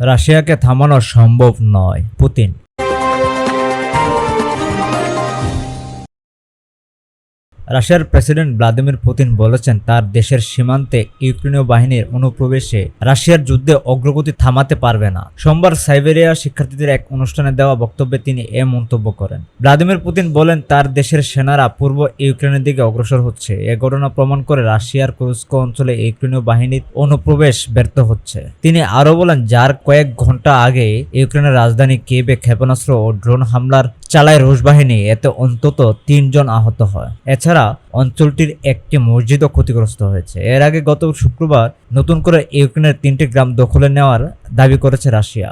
রাশিয়াকে থামানো সম্ভব নয় পুতিন। রাশিয়ার প্রেসিডেন্ট ভ্লাদিমির পুতিন বলেছেন, তার দেশের সীমান্তে ইউক্রেনীয় বাহিনীর অনুপ্রবেশে রাশিয়ার যুদ্ধে অগ্রগতি থামাতে পারবে না। সোমবার সাইবেরিয়া শিক্ষার্থীদের এক অনুষ্ঠানে দেওয়া বক্তব্যে তিনি এ মন্তব্য করেন। ভ্লাদিমির পুতিন বলেন, তার দেশের সেনারা পূর্ব ইউক্রেনের দিকে অগ্রসর হচ্ছে। এ ঘটনা প্রমাণ করে রাশিয়ার কুরস্ক অঞ্চলে ইউক্রেনীয় বাহিনীর অনুপ্রবেশ ব্যর্থ হচ্ছে। তিনি আরও বলেন, যার কয়েক ঘণ্টা আগে ইউক্রেনের রাজধানী কেবে ক্ষেপণাস্ত্র ও ড্রোন হামলার চালায় রুশ বাহিনী, এতে অন্তত তিনজন আহত হয়। এছাড়া ছাড়া অঞ্চলটির একটি মসজিদও ক্ষতিগ্রস্ত হয়েছে। এর আগে গত শুক্রবার নতুন করে ইউক্রেনের তিনটি গ্রাম দখলে নেওয়ার দাবি করেছে রাশিয়া।